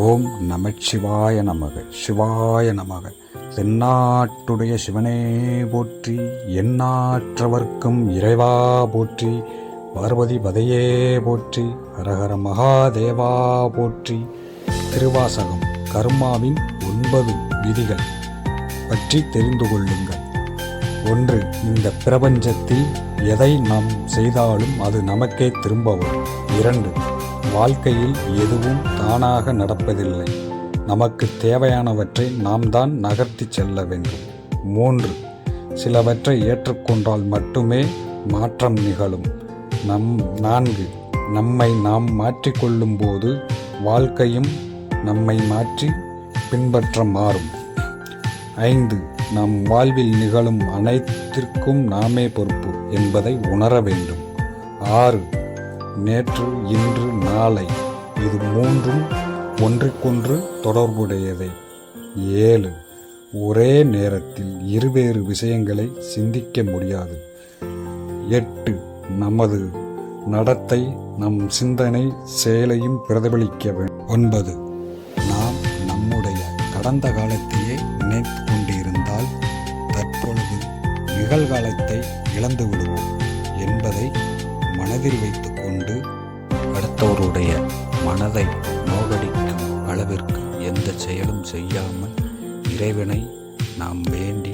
ஓம் நமச்சிவாய நமக சிவாய நமக. தென்னாட்டுடைய சிவனே போற்றி எண்ணாற்றவர்க்கும் இறைவா போற்றி பார்வதி பதையே போற்றி ஹரஹர மகாதேவா போற்றி. திருவாசகம் கர்மாவின் ஒன்பது விதிகள் பற்றி தெரிந்து கொள்ளுங்கள். ஒன்று இந்த பிரபஞ்சத்தில் எதை நாம் செய்தாலும் அது நமக்கே திரும்ப வரும். இரண்டு வாழ்க்கையில் எதுவும் தானாக நடப்பதில்லை. நமக்கு தேவையானவற்றை நாம் தான் நகர்த்தி செல்ல வேண்டும். மூன்று சிலவற்றை ஏற்றுக்கொண்டால் மட்டுமே மாற்றம் நிகழும். நம் நான்கு நம்மை நாம் மாற்றிக்கொள்ளும் போது வாழ்க்கையும் நம்மை மாற்றி பின்பற்ற மாறும். ஐந்து நம் வாழ்வில் நிகழும் அனைத்திற்கும் நாமே பொறுப்பு என்பதை உணர வேண்டும். ஆறு நேற்று இன்று நாளை. இது மூன்றும் ஒன்றுக்கொன்று தொடர்புடையதை. ஏழு. ஒரே நேரத்தில் இருவேறு விஷயங்களை சிந்திக்க முடியாது. எட்டு. நமது நடத்தை நம் சிந்தனை செயலையும் பிரதிபலிக்க வேண்டும். ஒன்பது. நாம் நம்முடைய கடந்த காலத்தையே நினைத்து கொண்டிருந்தால் தற்பொழுது நிகழ்காலத்தை இழந்து விடுவோம் என்பதை மனதில் வைத்து மற்றவருடைய மனதை நோகடிக்கும் அளவிற்கு எந்த செயலும் செய்யாமல் இறைவனை நாம் வேண்டி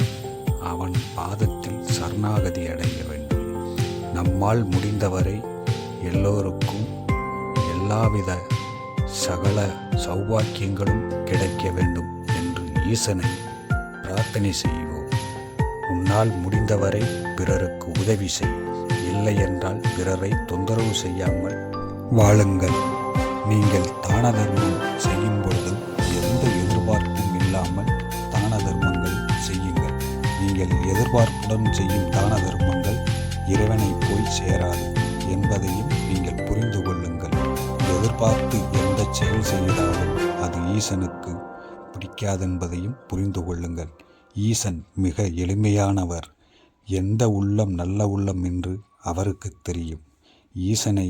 அவன் பாதத்தில் சரணாகதி அடைய வேண்டும். நம்மால் முடிந்தவரை எல்லோருக்கும் எல்லாவித சகல சௌபாக்கியங்களும் கிடைக்க வேண்டும் என்று ஈசனை பிரார்த்தனை செய்வோம். உன்னால் முடிந்தவரை பிறருக்கு உதவி செய். இல்லை என்றால் பிறரை தொந்தரவு செய்யாமல் வாழுங்கள். நீங்கள் தான தர்மம் செய்யும் பொழுது எந்த எதிர்பார்ப்பும் இல்லாமல் தான தர்மங்கள் செய்யுங்கள். நீங்கள் எதிர்பார்ப்புடன் செய்யும் தான தர்மங்கள் இறைவனை போய் சேராது என்பதையும் நீங்கள் புரிந்து கொள்ளுங்கள். எதிர்பார்த்து எந்த செயல் செய்தாலும் அது ஈசனுக்கு பிடிக்காதென்பதையும் புரிந்து கொள்ளுங்கள். ஈசன் மிக எளிமையானவர். எந்த உள்ளம் நல்ல உள்ளம் என்று அவருக்கு தெரியும். ஈசனை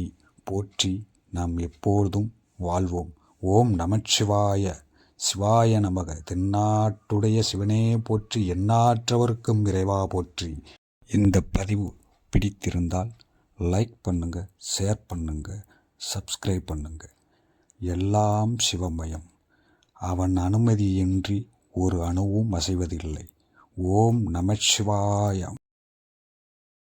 போற்றி நாம் எப்பொழுதும் வாழ்வோம். ஓம் நமச்சிவாய. சிவாய நமக. தென்னாட்டுடைய சிவனே போற்றி எண்ணாற்றவர்க்கும் விரைவா போற்றி. இந்த பதிவு பிடித்திருந்தால் லைக் பண்ணுங்க ஷேர் பண்ணுங்க சப்ஸ்கிரைப் பண்ணுங்க. எல்லாம் சிவமயம். அவன் அனுமதியின்றி ஒரு அணுவும் அசைவதில்லை. ஓம் நமச்சிவாயம்.